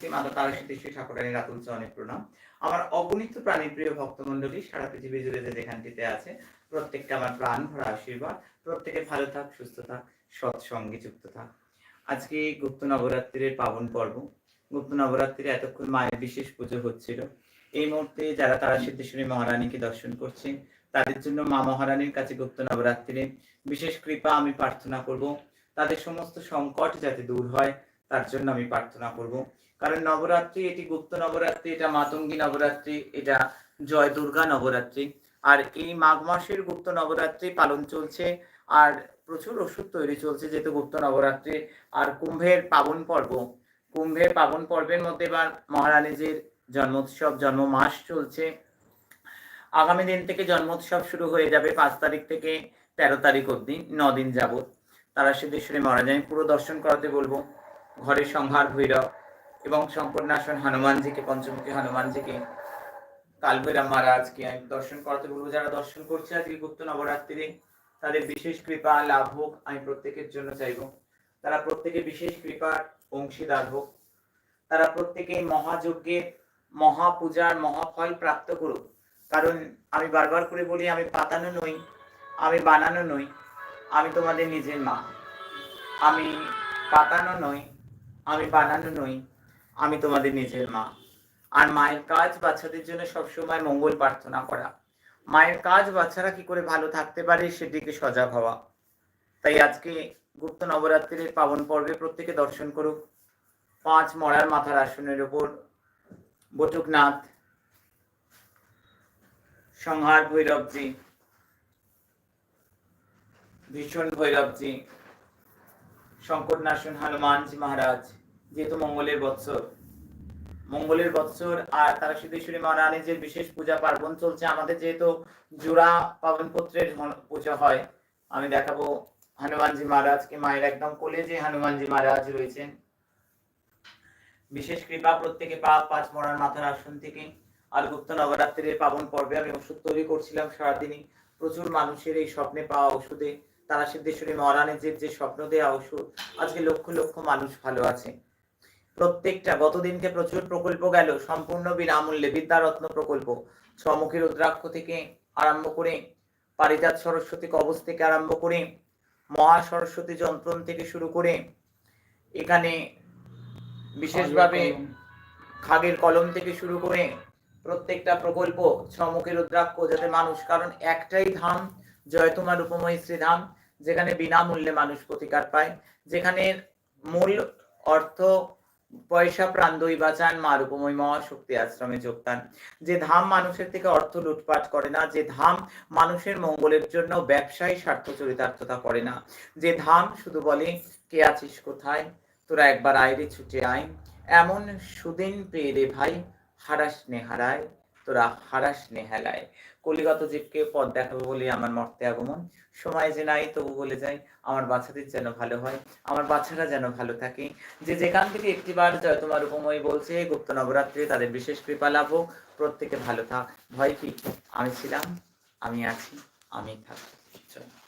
শ্রী রাতুল চরণে প্রণাম। আমার অগণিত প্রাণীপ্রিয় ভক্তমণ্ডলী, সারা পৃথিবী জুড়ে যে যেখানটিতে আছে আমার প্রাণ ভরা আশীর্বাদ। প্রত্যেকে ভালো থাক, সুস্থ থাক, সৎসঙ্গে যুক্ত থাক। আজকে গুপ্ত নবরাত্রির পাবন পর্ব। গুপ্ত নবরাত্রির এতক্ষণ মায়ের বিশেষ পুজো হচ্ছিল। এই মুহূর্তে যারা তারা সিদ্ধেশ্বরী মহারানীকে দর্শন করছে তাদের জন্য মা মহারানীর কাছে গুপ্ত নবরাত্রির বিশেষ কৃপা আমি প্রার্থনা করব। তাদের সমস্ত সংকট যাতে দূর হয়, তার জন্য আমি প্রার্থনা করব। কারণ নবরাত্রি, এটি গুপ্ত নবরাত্রি, এটা মাতঙ্গী নবরাত্রি, এটা জয় দুর্গা নবরাত্রি। আর এই মাঘ মাসের গুপ্ত নবরাত্রি পালন চলছে, আর প্রচুর ওষুধ তৈরি চলছে যেহেতু গুপ্ত নবরাত্রি। আর কুম্ভের পাবন পর্ব, কুম্ভের পাবন পর্বের মধ্যে এবার মহারানীজির জন্মোৎসব জন্ম মাস চলছে। আগামী দিন থেকে জন্মোৎসব শুরু হয়ে যাবে পাঁচ তারিখ থেকে তেরো তারিখ অবধি দিন যাবত তারা সিদ্ধেশ্বরী মহারাজ, আমি পুরো দর্শন করাতে বলব। ঘরের সংহার ভৈরব। এবং শঙ্করনাশন হনুমানজিকে, পঞ্চমুখী হনুমানজিকে, কালভৈরব মহারাজকে আমি দর্শন করাতে বলব। যারা দর্শন করছে আজকে গুপ্ত নবরাত্রিরে তাদের বিশেষ কৃপা, লাভ হোক, আমি প্রত্যেকের জন্য চাইব। তারা প্রত্যেকে বিশেষ কৃপার অংশীদার হোক। তারা প্রত্যেকে মহাযজ্ঞের মহাপূজার মহাফল প্রাপ্ত করুক। কারণ আমি বারবার করে বলি, আমি পাতানো নই, আমি বানানো নই, আমি তোমাদের নিজের মা। আমি পাতানো নই, আমি বানানো নই আমি তোমাদের নিজের মা। আর মায়ের কাজ বাচ্চাদের জন্য সবসময় মঙ্গল প্রার্থনা করা। মায়ের কাজ বাচ্চারা কি করে ভালো থাকতে পারে সেদিকে সজাগ হওয়া। তাই আজকে গুপ্ত নবরাত্রির পাবন পর্বে প্রত্যেকে দর্শন করুক। পাঁচ মরার মাথার আসনের উপর বটুকনাথ, সংহার ভৈরবজি, ভীষণ ভৈরবজি শঙ্করনাশন হনুমানজি মহারাজ। যেহেতু মঙ্গলের বৎসর। মঙ্গলের বৎসর আর তারা সিদ্ধেশ্বরী মহারানীজির বিশেষ পূজা পার্বণ চলছে। আমাদের যেহেতু জোড়া পাবন পত্রের পূজা হয়, আমি দেখাবো হনুমানজি মহারাজকে। মায়ের একদম কোলে যে হনুমানজি মহারাজ রয়েছেন। বিশেষ কৃপা প্রত্যেকে পাপ, পাঁচ মরার মাথার আসন থেকে। আর গুপ্ত নবরাত্রির পাবন পর্বে আমি ওষুধ তৈরি করছিলাম সারাদিনই। প্রচুর মানুষের এই স্বপ্নে পাওয়া ওষুধে। তারা সিদ্ধেশ্বরী মহারানীজির যে স্বপ্ন দেওয়া ওষুধ, আজকে লক্ষ লক্ষ মানুষ ভালো আছে। প্রত্যেকটা গতদিনকে প্রচুর প্রকল্প গেল সম্পূর্ণ বিনামূল্যে বিদ্যারত্ন প্রকল্প। ছমুখী রুদ্রাক্ষ থেকে আরম্ভ করে পারিজাত সরস্বতী কবচ থেকে আরম্ভ করে মহা সরস্বতী যন্ত্রণ থেকে শুরু করে এখানে বিশেষভাবে খাগের কলম। থেকে শুরু করে প্রত্যেকটা প্রকল্প ছমুখী রুদ্রাক্ষ যাতে মানুষ কারণ একটাই ধাম জয় তোমার উপময় শ্রীধাম যেখানে বিনামূল্যে মানুষ প্রতিকার পায়। যেখানে মূল অর্থ পয়সা, প্রাণ, দই বাঁচান, মা রূপময় মহাশক্তি আশ্রমে যোগদান। যে ধাম মানুষের থেকে অর্থ লুটপাট করে না, যে ধাম মানুষের মঙ্গলের জন্য ব্যবসায়ী স্বার্থ চরিতার্থতা করে না। যে ধাম শুধু বলে, কে আছিস কোথায়? তোরা একবার আয়রে ছুটে আয়। এমন সুদিন পেয়ে রে ভাই, হারাস নেহারায়। তোরা হারাস নেহালায়। কলিগত জীবকে পথ দেখাবে বলে আমার মর্তে আগমন। সময় যে নাই তবু বলে যাই, আমার বাচ্চাদের যেন ভালো হয়, আমার বাচ্চারা যেন ভালো থাকে। যে যেখান থেকে একটিবার জয় তোমার উপময় বলছে, গুপ্ত নবরাত্রি তাদের বিশেষ কৃপা লাভ প্রত্যেকে ভালো থাক, ভয় কি? আমি ছিলাম, আমি আছি, আমি থাকব।